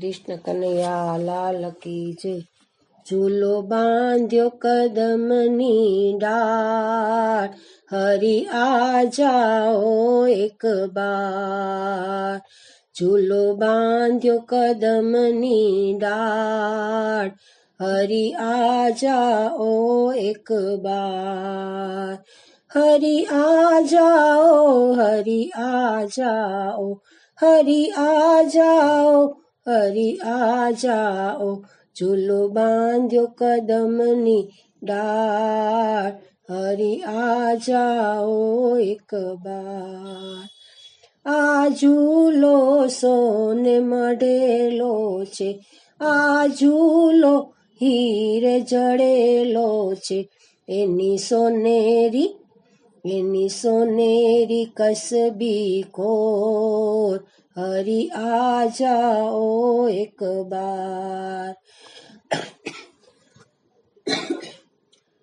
કૃષ્ણ કનૈયા, લાલ કી જય. ઝૂલો બાંધ્યો કદમની ડાળ. હરી આ જાઓ એક બાર. ઝૂલો બાંધ્યો કદમની ડાળ. હરી આ જાઓ એક બાર. હરી આ જાઓ, હરી આ જાઓ. હરી આ જાઓ હરી આ જાઓ ઝૂલો બાંધ્યો કદમની ડાળ. હરી આ જાઓ એક બાર. આ ઝૂલો સોને મઢેલો છે, આ ઝૂલો હીરે જડેલો છે, એની સોનેરી એની સોનેરી કસબી કોર હરી આ જાઓ એક બાર.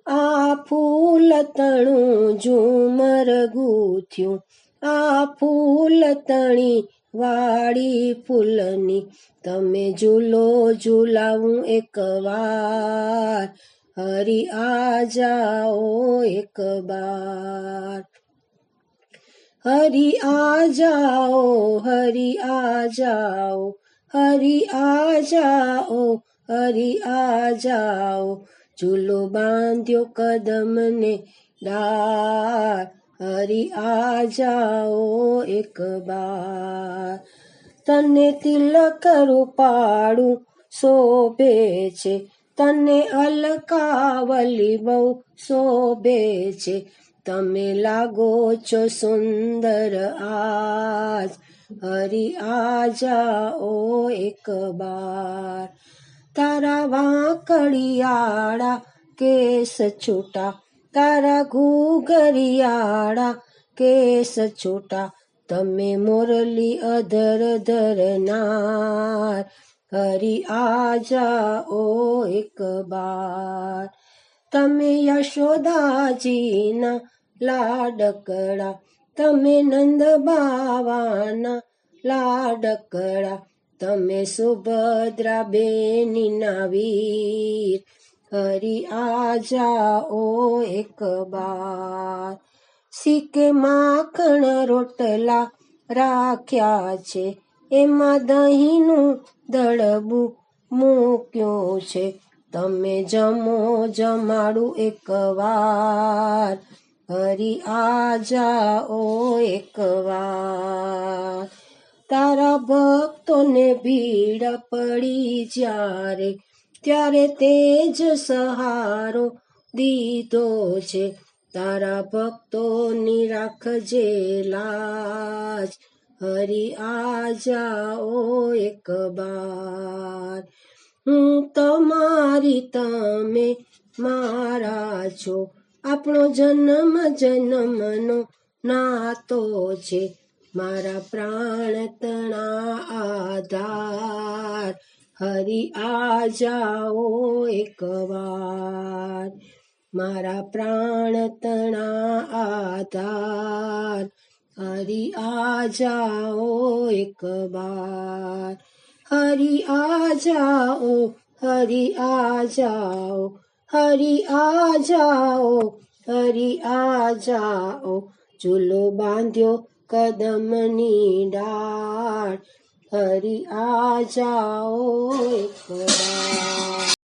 આ ફૂલ તણું ઝુમર ગૂથ્યું, આ ફૂલ તણી વાળી ફૂલની, તમે ઝૂલો ઝૂલાવું એક વાર. હરી આ જાઓ એક બાર. હરી આ જાઓ, હરી આ જાઓ, હરી આ જાઓ, હરી આ જાઓ. ઝૂલો બાંધ્યો કદમને ડાર. હરી આ જાઓ એક બાર. તને તિલક રૂપાળું શોભે છે. તને અલકાવલી બહુ શોભે છે. તમે લાગો છો સુંદર આજ. હરી આ જાઓ એક બાર. તારા વાંકડિયાળા કેસ છૂટા. તારા ઘૂઘરિયાળા કેસ છૂટા. તમે મોરલી અધર ધરનાર. હરી આ જાઓ એક બાર. તમે યશોદાજીના લાડકડા, તમે નંદ બાવાના લાડકડા, તમે સુભદ્રા બેનીના વીર. હરી આ જાઓ એક બાર. સીકે માખણ રોટલા રાખ્યા છે એમાં દહીંનું દળબું મૂક્યું છે. તમે જમો જમાડું એકવાર. હરી આ જાઓ એકવાર. તારા ભક્તોને ભીડ પડી જ્યારે, ત્યારે તેજ સહારો દીધો છે. તારા ભક્તોની રાખજે લાજ હરી આ જાઓ એક બાર. હું તમારી તમે મારા છો. આપણો જન્મ જન્મનો નાતો છે. મારા પ્રાણ તણા આધાર. હરી આ જાઓ એક વાર મારા પ્રાણ તણા આધાર. હરી આ જાઓ એક બાર હરી આ જાઓ હરી આ જાઓ હરી આ જાઓ હરી આ જાઓ ચૂલો બાંધ્યો કદમની ડાળ હરી આ જાઓ એક વાર